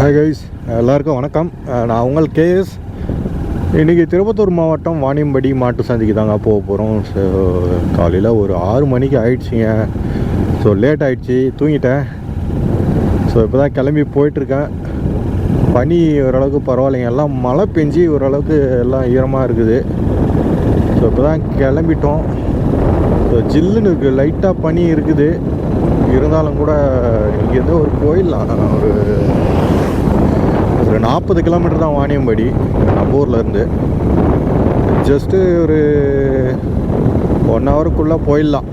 Hi guys எல்லாருக்கும் வணக்கம். நான் உங்கள் கேஎஸ் இன்றைக்கி திருப்பத்தூர் மாவட்டம் வாணியம்படி மாட்டு சந்தைக்கு தாங்க போக போகிறோம் ஸோ காலையில் ஒரு ஆறு மணிக்கு ஆயிடுச்சுங்க. ஸோ லேட் ஆயிடுச்சு தூங்கிட்டேன். ஸோ இப்போ தான் கிளம்பி போயிட்டுருக்கேன். பனி ஓரளவுக்கு பரவாயில்லைங்க. எல்லாம் மழை பெஞ்சு ஓரளவுக்கு எல்லாம் ஈரமாக இருக்குது. ஸோ இப்போ தான் கிளம்பிட்டோம். ஸோ ஜில்லுன்னு இருக்குது லைட்டாக பனி இருக்குது. இருந்தாலும் கூட இங்கேருந்து ஒரு கோயில் ஒரு ஒரு நாற்பது கிலோமீட்டர் தான் வாணியம்படி. நம்ம ஊர்லேருந்து ஜஸ்ட்டு ஒரு ஒன் ஹவருக்குள்ளே போயிடலாம்.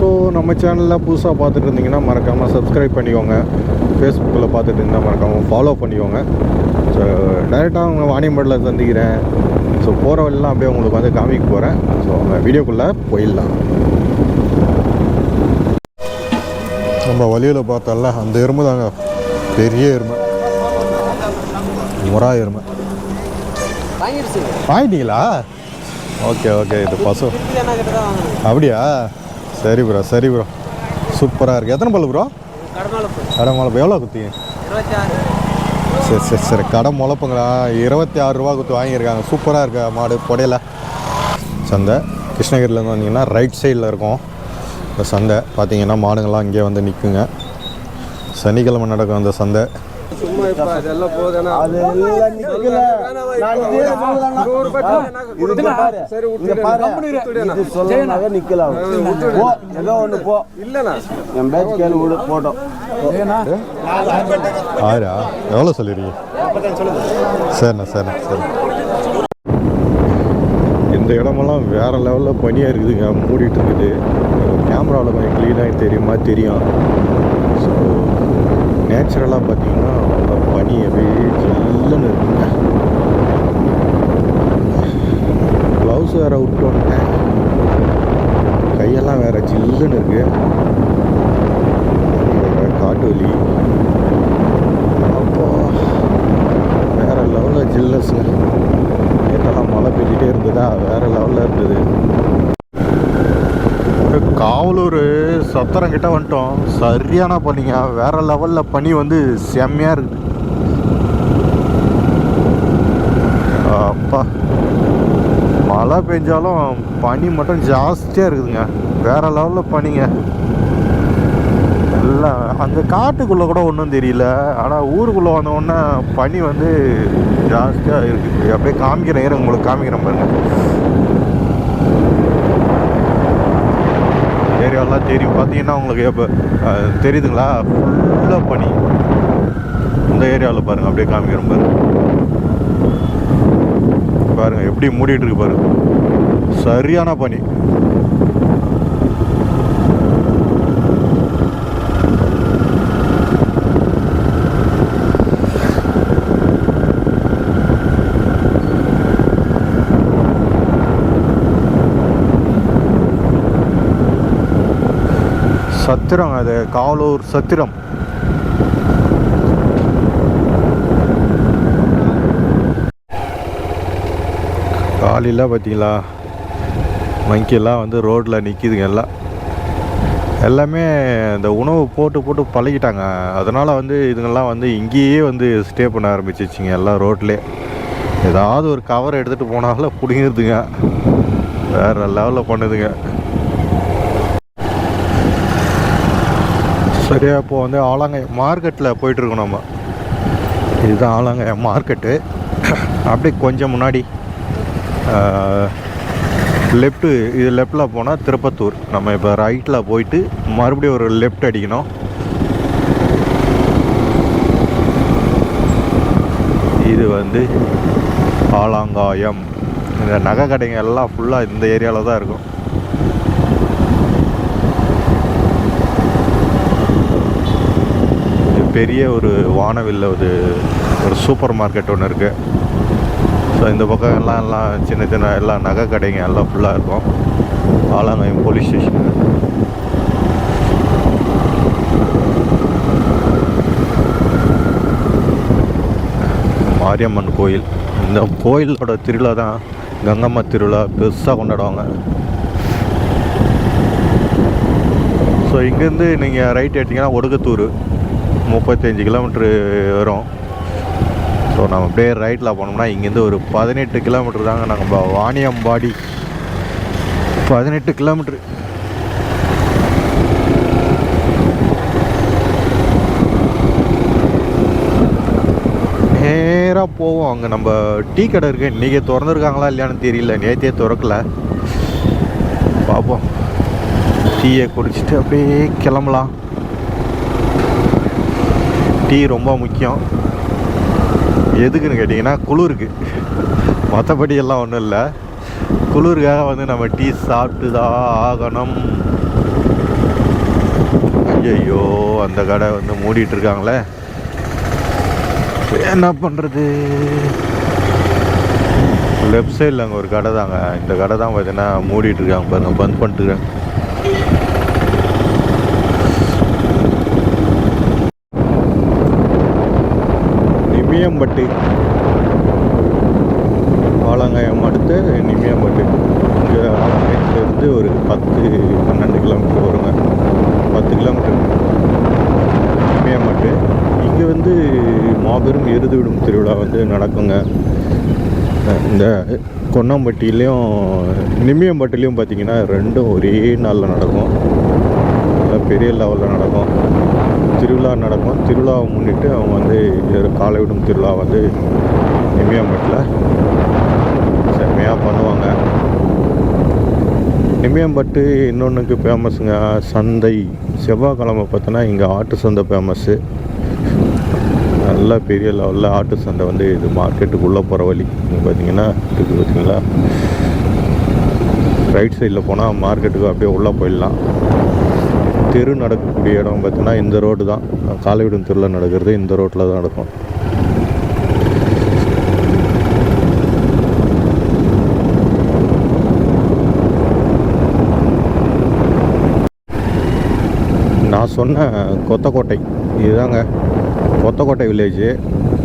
ஸோ நம்ம சேனலில் புதுசாக பார்த்துட்டு இருந்தீங்கன்னா மறக்காமல் சப்ஸ்கிரைப் பண்ணிக்கோங்க. ஃபேஸ்புக்கில் பார்த்துட்டு இருந்தால் மறக்காமல் ஃபாலோ பண்ணிக்கோங்க. ஸோ டைரெக்டாக அவங்க வாணியம்படியில் சந்திக்கிறேன். ஸோ போகிற வழியெல்லாம் அப்படியே உங்களுக்கு வந்து காமிக்க போகிறேன் ஸோ அவங்க வீடியோக்குள்ளே போயிடலாம். நம்ம வழியில் பார்த்தால அந்த எறும்பு தாங்க. பெரிய எருமை. முறா எருமை. வாங்கிட்டீங்களா? ஓகே ஓகே இது பசு. அப்படியா? சரி ப்ரோ சரி ப்ரோ சூப்பராக இருக்குது எத்தனை பல்லு ப்ரோ கடை முளப்பு எவ்வளோ குத்திங்க? சரி சரி சரி. கடை முளப்புங்களா? இருபத்தி ஆறு ரூபா குத்து வாங்கியிருக்காங்க. சூப்பராக இருக்கா மாடு புடையில. சந்தை. கிருஷ்ணகிரியிலேருந்து வந்தீங்கன்னா ரைட் சைடில் இருக்கும். இந்த சந்தை. பார்த்தீங்கன்னா மாடுங்கள்லாம் இங்கே வந்து நிற்குங்க சனிக்கிழமை நடக்கும் அந்த சந்தை. சும்மா இப்ப அதெல்லாம் போதுனா அது எல்லாம் நிக்கல. நான் இதே சொல்லலாம். இது பாரு. இங்க பாரு. இது சொல்லனாவே நிக்கல அவன். போ, ஏதோ ஒண்ணு போ. இல்லண்ணா. என் பேச்சு கேளு விடு, போட்டோம். ஆயிரா? எவ்வளோ சொல்லிடுறீங்க சரிண்ணா சரிண்ணா சரி இந்த இடமெல்லாம் வேற லெவலில் பனியாக இருக்குதுங்க. மூடிட்டு இருக்குது. கேமராவில் கொஞ்சம் க்ளீனாக தெரியுமா தெரியும். நேச்சுரலாக பார்த்தீங்கன்னா நல்லா பனி அப்படியே ஜில்லுன்னு இருக்குங்க. க்ளவுஸ் வேறு விட்டு வந்துட்டேன். கையெல்லாம் வேறு ஜில்லுன்னு இருக்கு. காட்டு வலி. அப்போ வேறு லெவலில் ஜில்னஸ்ங்க நேற்றெல்லாம் மழை பெஞ்சிட்டே இருந்ததா? வேறு லெவலில் இருந்தது. காவலூர் சத்திரம் கிட்ட வந்துட்டோம். சரியான பனிங்க வேற லெவலில் பனி வந்து செம்மையாக இருக்குது அப்பா. மழை பெஞ்சாலும் பனி மட்டும் ஜாஸ்தியாக இருக்குதுங்க. வேற லெவலில் பனிங்க. எல்லாம் அந்த காட்டுக்குள்ளே கூட ஒன்றும் தெரியல. ஆனால் ஊருக்குள்ளே வந்த பனி வந்து ஜாஸ்தியாக இருக்குது அப்படியே காமிக்கிறேன் இருங்க உங்களுக்கு காமிக்கிறேன் பாருங்கள் ஏரியாலாம் தெரியும் பார்த்தீங்கன்னா உங்களுக்கு இப்போ தெரியுதுங்களா? ஃபுல்லாக பனி. இந்த ஏரியாவில் பாருங்கள் அப்படியே காமிக்கிறேன் பாருங்கள் பாருங்கள் எப்படி மூடிட்டு இருக்கு பாருங்கள் சரியான பனி. சத்திரம் அது காவலூர் சத்திரம். காலையில் பார்த்தீங்களா மங்கியெல்லாம் வந்து ரோட்டில் நிற்கிதுங்க எல்லாம். எல்லாமே இந்த உணவு போட்டு போட்டு பழகிட்டாங்க. அதனால் வந்து இதுங்கெல்லாம் வந்து இங்கேயே வந்து ஸ்டே பண்ண ஆரம்பிச்சிச்சிங்க எல்லாம் ரோட்லேயே. ஏதாவது ஒரு கவர் எடுத்துகிட்டு போனாலும் பிடிங்கிருதுங்க. வேறு லெவலில் பண்ணுதுங்க. சரியா இப்போ வந்து ஆலாங்கை மார்க்கெட்டில் போயிட்டுருக்கோம் நம்ம. இதுதான் ஆலாங்கை மார்க்கெட்டு. அப்படியே கொஞ்சம் முன்னாடி லெஃப்ட்டு இது லெஃப்டில் போனால் திருப்பத்தூர். நம்ம இப்போ ரைட்டில் போயிட்டு மறுபடியும் ஒரு லெஃப்ட் அடிக்கணும். இது வந்து ஆலாங்காயம். இந்த நகை கடைங்க எல்லாம் ஃபுல்லாக இந்த ஏரியாவில் தான் இருக்கும். பெரிய ஒரு வானவில்ல ஒரு ஒரு சூப்பர் மார்க்கெட் ஒன்று இருக்குது ஸோ இந்த பக்கம் எல்லாம் எல்லாம் சின்ன சின்ன எல்லாம் நகை கடைங்க எல்லாம் ஃபுல்லாக இருக்கும். ஆலாங்காயம் போலீஸ் ஸ்டேஷன் மாரியம்மன் கோயில். இந்த கோயிலோட திருவிழா தான் கங்கம்மா திருவிழா பெருசாக கொண்டாடுவாங்க. ஸோ இங்கேருந்து நீங்கள் ரைட் எடுத்திங்கன்னா ஒடுக்கத்தூர் முப்பத்தஞ்சு கிலோமீட்ரு வரும். ஸோ நம்ம அப்படியே ரைட்டில் போனோம்னா இங்கேருந்து ஒரு பதினெட்டு கிலோமீட்டர் தாங்க நாங்கள் வாணியம்பாடி. பதினெட்டு கிலோமீட்ரு நேராக போவோம். அங்கே நம்ம டீ கடை இருக்கு. இன்றைக்கி திறந்துருக்காங்களா இல்லையான்னு தெரியல. நேற்றே திறக்கல. பார்ப்போம் டீயை குடிச்சிட்டு அப்படியே கிளம்பலாம். டீ ரொம்ப முக்கியம். எதுக்குன்னு கேட்டிங்கன்னா குளிருக்கு. மற்றபடி எல்லாம் ஒன்றும் இல்லை. குளிருக்காக வந்து நம்ம டீ சாப்பிட்டு தான் ஆகணும். ஐயோ அந்த கடை வந்து மூடிட்டு இருக்காங்களே. என்ன பண்ணுறது லெஃப்ட் சைடில் அங்கே ஒரு கடை தாங்க இந்த கடை தான் பார்த்தீங்கன்னா மூடிட்டு இருக்காங்க. பாருங்க பந்த் பண்ணிட்டுருக்காங்க இருக்காங்க நிமியம்பட்டு. ஆலங்காயம் அடுத்து நிமியம்பட்டு. இங்கே ஆலங்காயத்துலேருந்து ஒரு பத்து பன்னெண்டு கிலோமீட்டர் வருங்க. பத்து கிலோமீட்டர். நிமியம்பட்டு. இங்கே வந்து மாபெரும் எருது விடும் திருவிழா வந்து நடக்குங்க. இந்த கொன்னாம்பட்டிலையும் நிம்மியம்பட்டிலையும் பார்த்தீங்கன்னா ரெண்டும் ஒரே நாளில் நடக்கும். பெரிய லெவலில் நடக்கும். திருவிழா நடக்கும். திருவிழாவை முன்னிட்டு அவங்க வந்து இது காலை விடும் திருவிழா வந்து நிம்மியம்பட்டில் செம்மையாக பண்ணுவாங்க. நிம்மியம்பட்டு இன்னொன்றுக்கு ஃபேமஸுங்க சந்தை. செவ்வாய்க்கிழமை பார்த்தோன்னா இங்கே ஆட்டு சந்தை ஃபேமஸ்ஸு நல்ல பெரிய லெவலில் ஆட்டு சந்தை வந்து இது மார்க்கெட்டுக்குள்ளே போகிற வழி. இங்கே பார்த்தீங்கன்னா இதுக்கு பார்த்தீங்களா? ரைட் சைடில் போனால் மார்க்கெட்டுக்கு அப்படியே உள்ளே போயிடலாம். தெரு நடக்கக்கூடிய இடம் பார்த்தீங்கன்னா இந்த ரோடு தான். காலைவிடும் தெருவில் நடக்கிறது இந்த ரோட்டில் தான் நடக்கும். நான் சொன்ன கொத்தக்கோட்டை இதுதாங்க. கொத்தக்கோட்டை வில்லேஜு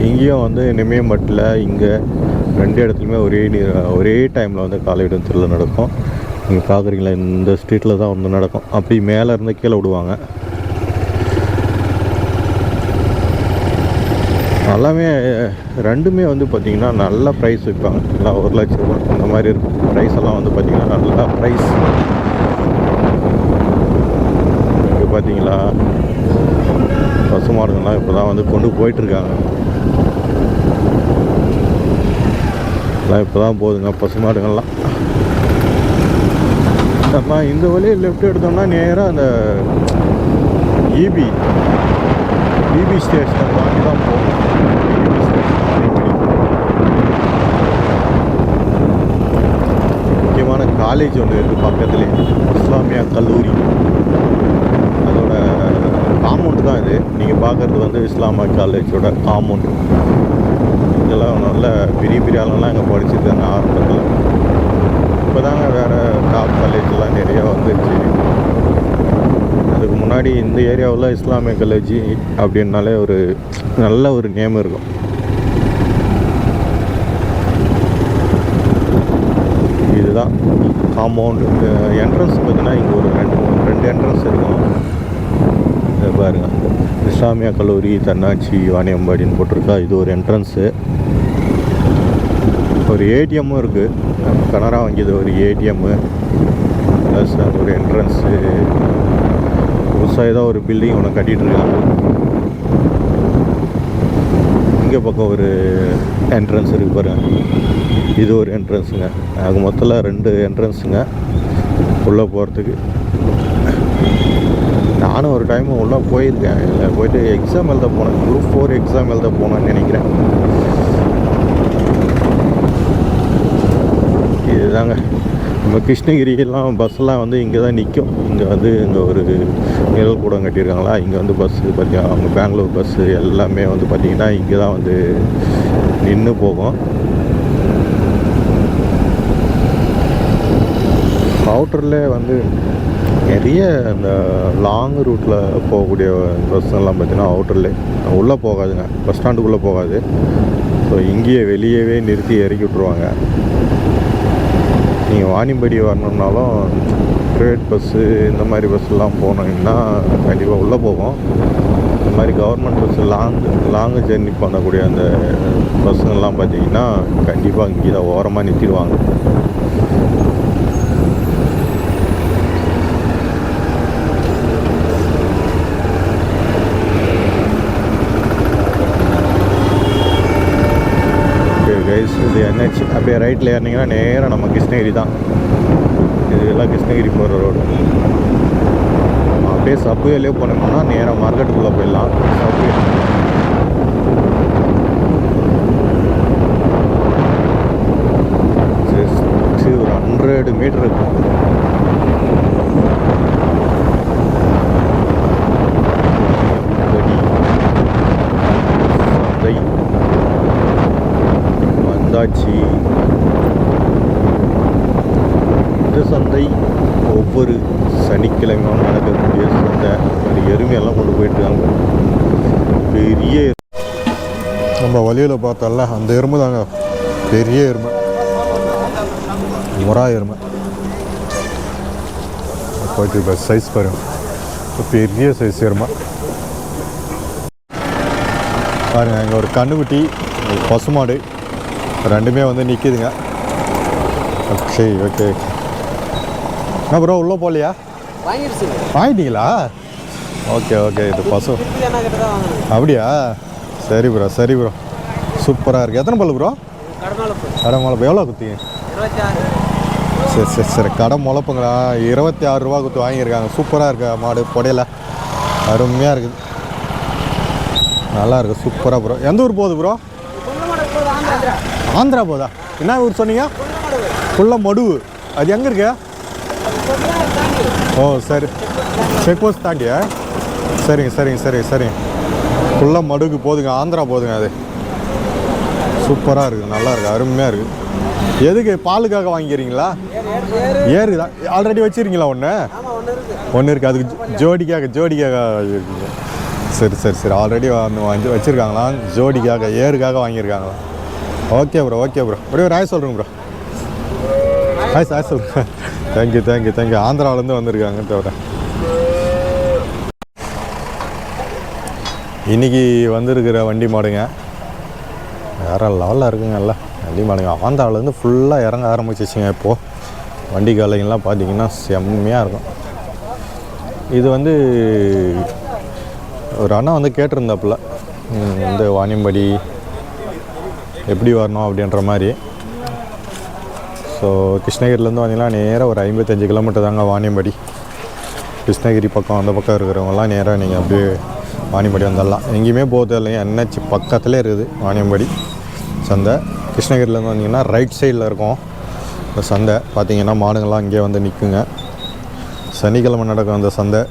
இங்கேயும் வந்து நிமியம்பட்டில் இங்கே ரெண்டு இடத்துலையுமே ஒரே ஒரே டைமில் வந்து காலையிடும் திருவிழா நடக்கும். நீங்கள் பார்க்குறீங்களா இந்த ஸ்ட்ரீட்டில் தான் வந்து நடக்கும். அப்படி மேலே இருந்து கீழே விடுவாங்க. எல்லாமே ரெண்டுமே வந்து பார்த்திங்கன்னா நல்ல ப்ரைஸ் விற்பாங்க நல்லா ஒரு லட்ச ரூபா இந்த மாதிரி இருக்கும். ப்ரைஸ் எல்லாம் வந்து பார்த்திங்கன்னா நல்லா ப்ரைஸ் இங்கே பார்த்தீங்களா பசுமாடுங்கள்லாம் இப்போ தான் வந்து கொண்டு போயிட்டுருக்காங்க. எல்லாம் இப்போ தான் போகுதுங்க பசுமாடுங்கள்லாம் நம்ம இந்த வழியை லெஃப்ட் எடுத்தோம்னா நேராக அந்த ஈபி இபி இபி ஸ்டேஷன் தாண்டி தான் போகணும் ஸ்டேஷன் முக்கியமான காலேஜ் ஒன்று இருக்குது பக்கத்துலேயே இஸ்லாமியா கல்லூரி. அதோட காம்பவுண்ட் தான் இது. நீங்கள் பார்க்குறது வந்து இஸ்லாமியா காலேஜோட காம்பவுண்ட் இதெல்லாம் நல்ல பெரிய பெரிய ஆளுங்கள்லாம் இங்கே படிச்சுருக்காங்க ஆரம்பத்தில். இப்போ தாங்க வேறு டாப் காலேஜ்லாம் நிறையா வந்துருச்சு. அதுக்கு முன்னாடி இந்த ஏரியாவில் இஸ்லாமிய காலேஜ் அப்படின்னாலே ஒரு நல்ல ஒரு நேம் இருக்கும். இதுதான் காம்பவுண்டு என்ட்ரன்ஸ் பார்த்தீங்கன்னா இங்கே ஒரு ரெண்டு மூணு ரெண்டு என்ட்ரன்ஸ் இருக்கும். பாருங்கள் பாருங்க. இஸ்லாமியா கல்லூரி தன்னாட்சி வாணியம்பாடின்னு போட்டிருக்கா. இது ஒரு என்ட்ரன்ஸு ஒரு ஏடிஎம்மும் இருக்குது கனரா வங்கியது ஒரு ஏடிஎம்மு ப்ளஸ் ஒரு என்ட்ரன்ஸு புதுசாக ஏதோ ஒரு பில்டிங் ஒன்று கட்டிகிட்ருக்காங்க இங்கே பக்கம் ஒரு என்ட்ரன்ஸ் இருக்கு இது ஒரு என்ட்ரன்ஸுங்க அது மொத்தத்தில் ரெண்டு என்ட்ரன்ஸுங்க உள்ளே போகிறதுக்கு நானும் ஒரு டைம் உள்ளே போயிருக்கேன். இல்லை போயிட்டு எக்ஸாம் எழுத போனேன். குரூப் ஃபோர் எக்ஸாம் எழுத போனேன்னு நினைக்கிறேன். இதுதாங்க நம்ம கிருஷ்ணகிரியெல்லாம் பஸ்ஸெல்லாம் வந்து இங்கே தான் நிற்கும். இங்கே வந்து இங்கே ஒரு நிழல் கூடம் கட்டியிருக்காங்களா? இங்கே வந்து பஸ்ஸு பார்த்தீங்கன்னா அவங்க பெங்களூர் பஸ்ஸு எல்லாமே வந்து பார்த்திங்கன்னா இங்கே தான் வந்து நின்று போகும். அவுட்டரில் வந்து நிறைய அந்த லாங் ரூட்டில் போகக்கூடிய பஸ்ஸெல்லாம் பார்த்தீங்கன்னா அவுட்டர்லே. உள்ளே போகாதுங்க. பஸ் ஸ்டாண்டுக்குள்ளே போகாது. ஸோ இங்கேயே வெளியவே நிறுத்தி இறக்கி விட்ருவாங்க நீங்கள் வாணிம்படி வரணுன்னாலும் ப்ரைவேட் பஸ்ஸு இந்த மாதிரி பஸ்ஸெல்லாம் போனீங்கன்னா கண்டிப்பாக உள்ளே போகும். மாதிரி government bus long long journey பண்ணக்கூடிய அந்த பஸ்ஸுங்கெல்லாம் பார்த்தீங்கன்னா கண்டிப்பாக இங்கே தான் ஓரமாக நிறுத்திடுவாங்க ஓகே கைஸ் இது என்ஹெச் அப்படியே ரைட்டில் ஏறினீங்கன்னா நேராக நம்ம கிருஷ்ணகிரி தான். இது எல்லாம் கிருஷ்ணகிரி போகிற ரோடு அப்படியே சப்வேலே போனோம்னா நேராக மார்க்கெட்டுக்குள்ளே போயிடலாம். சப்வே ஒரு ஹண்ட்ரட் மீட்டர் இருக்கும் சந்தை வந்தாச்சு இந்த சந்தை ஒவ்வொரு சனிக்கிழமையும் நடக்கக்கூடிய சந்தை. ஒரு எருமையெல்லாம் கொண்டு போயிட்டுருக்காங்க. பெரிய நம்ம வழியில் பார்த்தோம்ல அந்த எருமை தாங்க. பெரிய எருமை. முறா எருமை. போயிட்டு இப்போ சைஸ் பாருங்க. பெரிய சைஸ் எருமை. பாருங்கள் இங்கே ஒரு கண்ணுக்குட்டி ஒரு பசுமாடு. ரெண்டுமே வந்து நிற்கிதுங்க ஓகே ஓகே என்ன ப்ரோ உள்ளே போகலையா? வாங்கிட்டீங்களா? ஓகே ஓகே இது பசு. அப்படியா? சரி ப்ரோ சரி ப்ரோ சூப்பராக இருக்குது எத்தனை பல்லு ப்ரோ கடை முளைப்பு. எவ்வளோ குத்திங்க சரி சரி சரி. கடை முளைப்புங்களா? இருபத்தி ஆறு ரூபா குத்து வாங்கியிருக்காங்க. சூப்பராக இருக்கு. மாடு புடையில. அருமையாக இருக்குது நல்லா இருக்கு. சூப்பராக ப்ரோ எந்த ஊர் போகுது ப்ரோ ஆந்திரா போதா? என்ன ஊர் சொன்னீங்க? புள்ள மடுவு அது எங்கே இருக்கு? ஓ சரி. செக் போஸ்ட் தாண்டியா சரிங்க சரிங்க சரிங்க சரிங்க. ஃபுல்லாக மடுகு போதுங்க ஆந்திரா போதுங்க அது. சூப்பராக இருக்குது நல்லா இருக்குது அருமையாக இருக்குது எதுக்கு பாலுக்காக வாங்கிக்கிறீங்களா? ஏறு தான். ஆல்ரெடி வச்சிருக்கீங்களா ஒன்று ஒன்று இருக்குது அதுக்கு ஜோடிக்காக ஜோடிக்காக இருக்குங்க சரி சரி சரி. ஆல்ரெடி வந்து வச்சுருக்காங்களா ஜோடிக்காக ஏருக்காக வாங்கியிருக்காங்களா ஓகே ப்ரோ ஓகே ப்ரோ அப்படியே ஒரு ஆய் சொல்கிறேங்க ப்ரோ ஆய் ஆய் சொல்கிறேன் தேங்க்யூ தேங்க்யூ தேங்க்யூ ஆந்திராவிலேருந்து வந்திருக்காங்க தவிர. இன்னைக்கு வந்திருக்கிற வண்டி மாடுங்க வேறு லெவலில் எல்லாம் வண்டி மாடுங்க. ஆந்திராவிலேருந்து ஃபுல்லாக இறங்க ஆரம்பிச்சிச்சுங்க இப்போது வண்டி காலைங்கெல்லாம் பார்த்தீங்கன்னா செம்மையாக இருக்கும். இது வந்து ஒரு அண்ணா வந்து கேட்டிருந்தாப்புல இந்த வாணியம்படி எப்படி வரணும் அப்படின்ற மாதிரி. ஸோ கிருஷ்ணகிரிலேருந்து வந்தீங்கன்னா நேராக ஒரு ஐம்பத்தஞ்சு கிலோமீட்டர் தாங்க வாணியம்படி. கிருஷ்ணகிரி பக்கம் அந்த பக்கம் இருக்கிறவங்கலாம் நேராக நீங்கள் அப்படியே வாணியம்படி வந்துடலாம். எங்கேயுமே போகிறது இல்லைங்க என்ஹெச் பக்கத்துலேயே இருக்குது வாணியம்படி சந்தை. கிருஷ்ணகிரிலேருந்து வந்தீங்கன்னா ரைட் சைடில் இருக்கும் இந்த சந்தை. பார்த்தீங்கன்னா மாடுங்கள்லாம் இங்கே வந்து நிற்குங்க சனிக்கிழமை நடக்கும் அந்த சந்தை.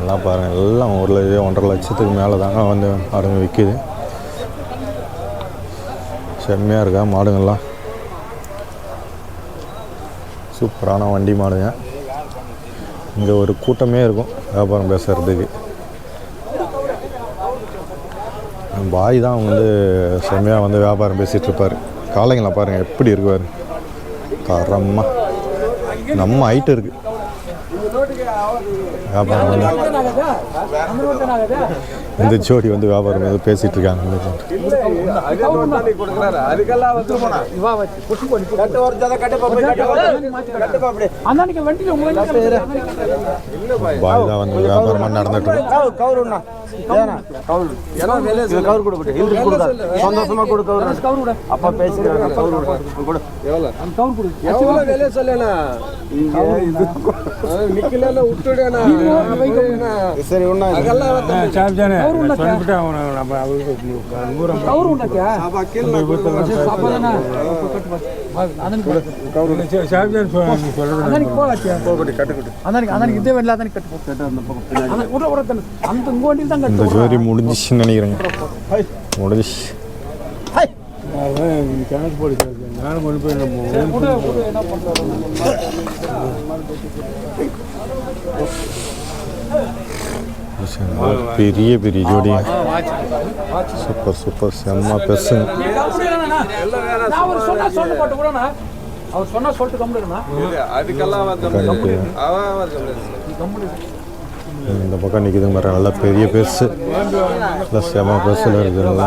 எல்லாம் பாருங்கள் எல்லாம் ஒரு லட்சம் ஒன்றரை லட்சத்துக்கு மேலே தாங்க வந்து மாடுங்க விற்கிது செம்மையாக இருக்கா மாடுங்கள்லாம்? சூப்பரான வண்டி மாடுங்க. இங்கே ஒரு கூட்டமே இருக்கும் வியாபாரம் பேசுகிறதுக்கு பாய் தான் வந்து செம்மையாக வந்து வியாபாரம் பேசிகிட்டு இருப்பார். பாருங்கள் எப்படி இருக்குவார் தரமாக நம்ம ஹைட்டு இருக்குது வியாபாரம் வந்து இந்த ஜோடி வந்து வியாபாரம் இருக்காங்க வந்து வண்டியில் உங்களுக்கு பாய் தான் வந்து வியாபாரமாக நடந்துட்டு கவுரு கவுரு ஏன்னா வெளியே இது கவுரு கொடு கொடு இது கொடுதா சந்தோஷமா கொடு. கவுரு கவுரு அப்பா பேசிக்கிறாங்க கவுரு கொடு எவ்வளோ கவுரு கொடு எவ்வளோ வெளியே சொல்லண்ணா விட்டுடண்ணா சரி. அதெல்லாம் இதே அந்த உங்க வண்டியில் தான் இந்த கட்டு ஜோடி முடிஞ்சிச்சுன்னு நினைக்கிறேங்க முடிஞ்சிச்சு. பெரிய பெரிய ஜோடி. Super super. செம்ம பெருசுங்க அவர் சொன்னா சொல்லிட்டு கம்முடுங்கண்ணா அதுக்கெல்லாம் வந்து கண்டிப்பா. அவன் வந்து இந்த பக்கம் நிற்கிது பாரு நல்லா பெரிய பெருசு. நல்லா செம பெருசில் இருக்குதுங்களா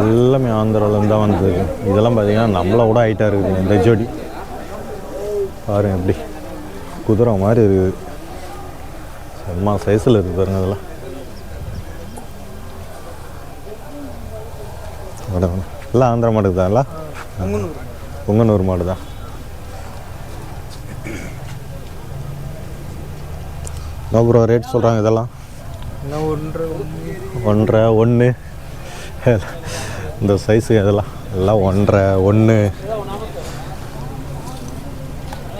எல்லாமே ஆந்திராவிலேருந்து தான் வந்தது. இதெல்லாம் பார்த்தீங்கன்னா நம்மளை விட ஹைட்டாக இருக்குது இந்த ஜோடி. பாருங்க எப்படி குதிரை மாதிரி இருக்குது. செம்ம சைஸில் இருக்குது பாருங்க அதெல்லாம் எல்லாம் ஆந்திரா மாட்டுக்கு தான்ல பொங்கனூர் மாடு தான் அப்புறம் ரேட் சொல்கிறாங்க இதெல்லாம்? ஒன்றரை ஒன்று. இந்த சைஸு இதெல்லாம். எல்லாம் ஒன்றரை ஒன்று.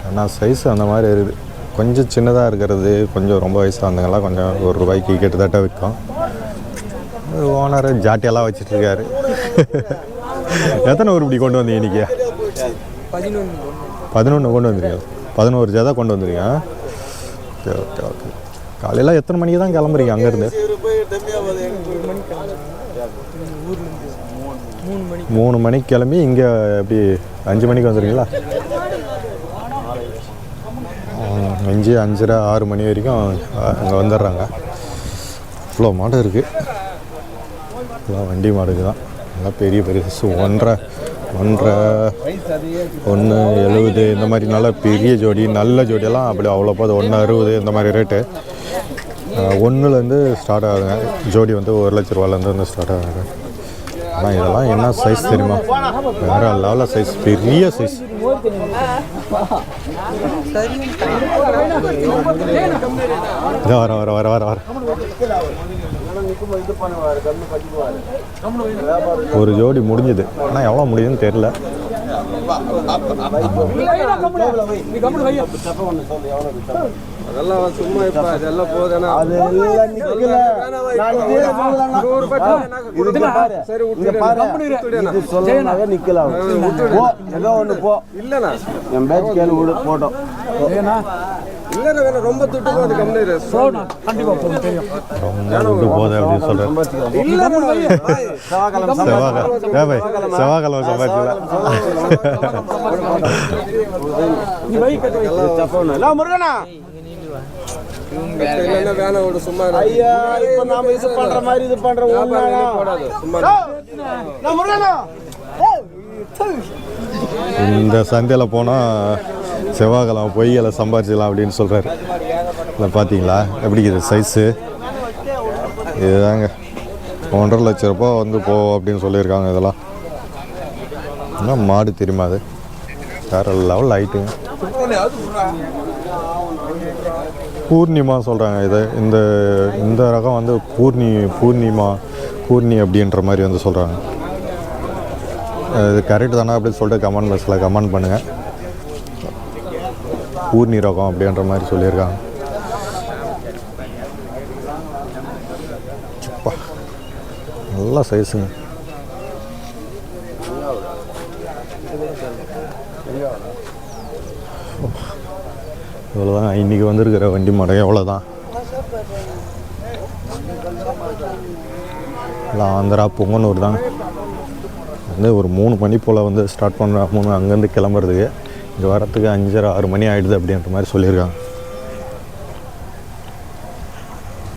ஆனால் சைஸ் அந்த மாதிரி இருக்குது. கொஞ்சம் சின்னதாக இருக்கிறது கொஞ்சம் ரொம்ப வயசானவங்கலாம் கொஞ்சம் ஒரு ரூபாய்க்கு கிட்டத்தட்ட விற்கும். ஓனர் ஜாட்டியெல்லாம் வச்சிட்டு இருக்காரு எத்தனை உருப்படி கொண்டு வந்தீங்க இன்னைக்கு? பதினொன்று கொண்டு வந்துருக்கீங்க. பதினோரு ஜாதா கொண்டு வந்துருக்கீங்க. Okay okay okay. காலையில் எத்தனை மணிக்கு தான் கிளம்புறீங்க அங்கேருந்து? மூணு மணிக்கு கிளம்பி இங்கே எப்படி அஞ்சு மணிக்கு வந்துடுறீங்களா? அஞ்சு அஞ்சரை ஆறு மணி வரைக்கும் அங்கே வந்துடுறாங்க. இவ்வளோ மாடு இருக்குது இவ்வளோ வண்டி மாடுக்கு தான். நல்லா பெரிய பெரிய ஒன்றரை ஒன்றரை ஒன்று எழுபது இந்த மாதிரி நல்ல பெரிய ஜோடி நல்ல ஜோடியெல்லாம் அப்படி அவ்வளோ போது ஒன்று அறுபது இந்த மாதிரி ரேட்டு ஒன்றுலேருந்து ஸ்டார்ட் ஆகுதுங்க ஜோடி வந்து ஒரு லட்ச ரூபாலேருந்து வந்து ஸ்டார்ட் ஆகுது ஆனால் இதெல்லாம் என்ன சைஸ் தெரியுமா? வேறு லெவலில் சைஸ் பெரிய சைஸ் இதோ வர வர வர வர வர. ஒரு ஜோடி முடிஞ்சுது ஆனால் எவ்வளோ முடியுதுன்னு தெரில அதெல்லாம் சும்மா இப்ப அதெல்லாம் போதுனா அது எல்லாம் நிக்கல. நான் இதே நூறுதானா? நூறு ரூபாய் தானே. இதுக்கு பாரு. சரி இங்க விட்டுடு. பாரு. இது சொல்லனாவே நிக்கல அவன். போ ஏதோ ஒண்ணு போ. இல்லண்ணா. என் பேட்ச் கேளு விடு போட்டோம். இல்லண்ணா வேணா ரொம்ப துட்டு அது கம்மி போகணும் கண்டிப்பாக போகும் தெரியும். ரொம்ப துட்டு போகுது அப்படின்னு சொல்கிறேன் இல்லண்ணா செவ்வாய்க்கிழமை. இல்ல, முருகனா? சும்மா இரு. ஐயா இப்ப நாம இது பண்ற மாதிரி இது பண்ற சும்மா இந்த சந்தையில் போனால் செவ்வாய்க்கிழமை பொய்களை சம்பாரிச்சிடலாம் அப்படின்னு சொல்கிறாரு இல்லை பார்த்தீங்களா? எப்படி இது சைஸு இதுதாங்க. ஒன்றரை லட்ச ரூபாய் வந்து போ அப்படின்னு சொல்லியிருக்காங்க இதெல்லாம். என்ன மாடு தெரியுமா அது? வேறு லெவல் ஆகிட்டுங்க பூர்ணிமா சொல்கிறாங்க இதை. இந்த இந்த ரகம் வந்து பூர்ணி பூர்ணிமா பூர்ணி அப்படின்ற மாதிரி வந்து சொல்கிறாங்க இது கரெக்ட் தானே அப்படின்னு சொல்லிட்டு கமெண்ட் பாக்ஸில் கமெண்ட் பண்ணுங்கள் பூர்ணி ரகம் அப்படின்ற மாதிரி சொல்லியிருக்காங்க. சுப்பா. நல்ல சைஸுங்க இவ்வளோதான் இன்றைக்கி வந்திருக்கிற வண்டி மாடம் எவ்வளோதான் இல்லை ஆந்திரா பொங்கனூர் தான் வந்து ஒரு மூணு மணி போல் வந்து ஸ்டார்ட் பண்ணுற மூணு அங்கேருந்து கிளம்புறதுக்கு. இங்கே வரத்துக்கு அஞ்சரை ஆறு மணி ஆகிடுது அப்படின்ற மாதிரி சொல்லியிருக்காங்க.